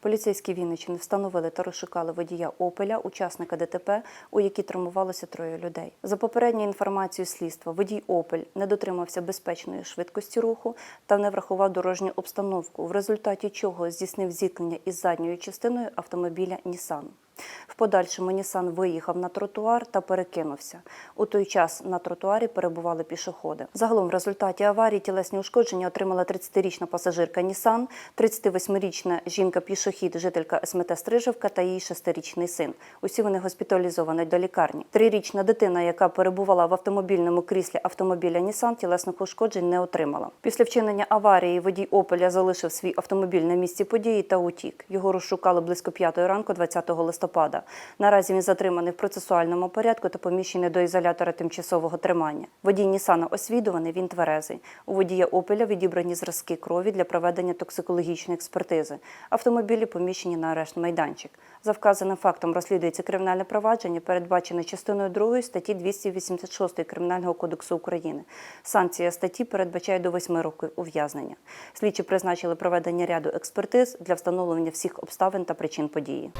Поліцейські Вінничини встановили та розшукали водія Опеля, учасника ДТП, у якій травмувалося троє людей. За попередньою інформацією слідства, водій Опель не дотримався безпечної швидкості руху та не врахував дорожню обстановку, в результаті чого здійснив зіткнення із задньою частиною автомобіля Нісан. Подальшому Нісан виїхав на тротуар та перекинувся. У той час на тротуарі перебували пішоходи. Загалом в результаті аварії тілесні ушкодження отримала 30-річна пасажирка Нісан, 38-річна жінка-пішохід, жителька СМТ Стрижевка та її 6-річний син. Усі вони госпіталізовані до лікарні. Трирічна дитина, яка перебувала в автомобільному кріслі автомобіля Нісан, тілесних ушкоджень не отримала. Після вчинення аварії водій Опеля залишив свій автомобіль на місці події та утік. Його розшукали близько 5 ранку 20 листопада. Наразі він затриманий в процесуальному порядку та поміщений до ізолятора тимчасового тримання. Водій Нісана освідуваний, він тверезий. У водія Опеля відібрані зразки крові для проведення токсикологічної експертизи. Автомобілі поміщені на арешт майданчик. За вказаним фактом розслідується кримінальне провадження, передбачене частиною 2 статті 286 Кримінального кодексу України. Санкція статті передбачає до 8 років ув'язнення. Слідчі призначили проведення ряду експертиз для встановлення всіх обставин та причин події.